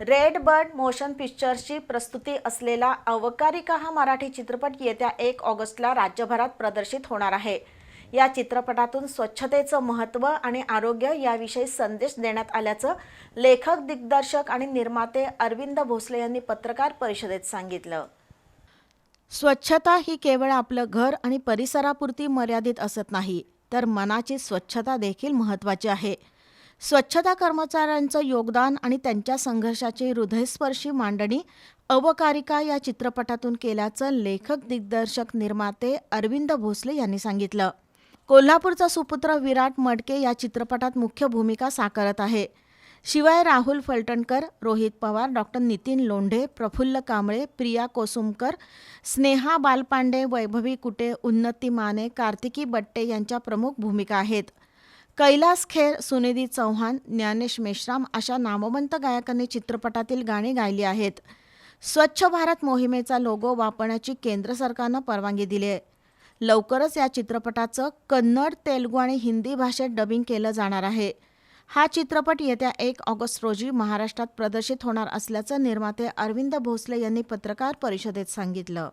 Red bird motion पिक्चर्सची प्रस्तुती असलेला अवकारिका हा मराठी चित्रपट येत्या एक ऑगस्टला राज्यभरात प्रदर्शित होणार आहे. या चित्रपटातून स्वच्छतेचं महत्त्व आणि आरोग्य याविषयी संदेश देण्यात आल्याचं लेखक दिग्दर्शक आणि निर्माते अरविंद भोसले यांनी पत्रकार परिषदेत सांगितलं. स्वच्छता ही केवळ आपलं घर आणि परिसरापुरती मर्यादित असत नाही तर मनाची स्वच्छता देखील महत्त्वाची आहे. स्वच्छता कर्मचाऱ्यांचं योगदान आणि त्यांच्या संघर्षाची हृदयस्पर्शी मांडणी अवकारिका या चित्रपटातून केल्याचं लेखक दिग्दर्शक निर्माते अरविंद भोसले यांनी सांगितलं. कोल्हापूरचा सुपुत्र विराट मडके या चित्रपटात मुख्य भूमिका साकारत आहे. शिवाय राहुल फलटणकर रोहित पवार डॉक्टर नितीन लोंढे प्रफुल्ल कांबळे प्रिया कोसुमकर स्नेहा बालपांडे वैभवी कुटे उन्नती माने कार्तिकी बट्टे यांच्या प्रमुख भूमिका आहेत. कैलास खेर सुनिधी चौहान ज्ञानेश मेश्राम अशा नामवंत गायकांनी चित्रपटातील गाणी गायली आहेत. स्वच्छ भारत मोहिमेचा लोगो वापरण्याची केंद्र सरकारनं परवानगी दिली आहे. लवकरच या चित्रपटाचं कन्नड तेलुगू आणि हिंदी भाषेत डबिंग केलं जाणार आहे. हा चित्रपट येत्या एक ऑगस्ट रोजी महाराष्ट्रात प्रदर्शित होणार असल्याचं निर्माते अरविंद भोसले यांनी पत्रकार परिषदेत सांगितलं.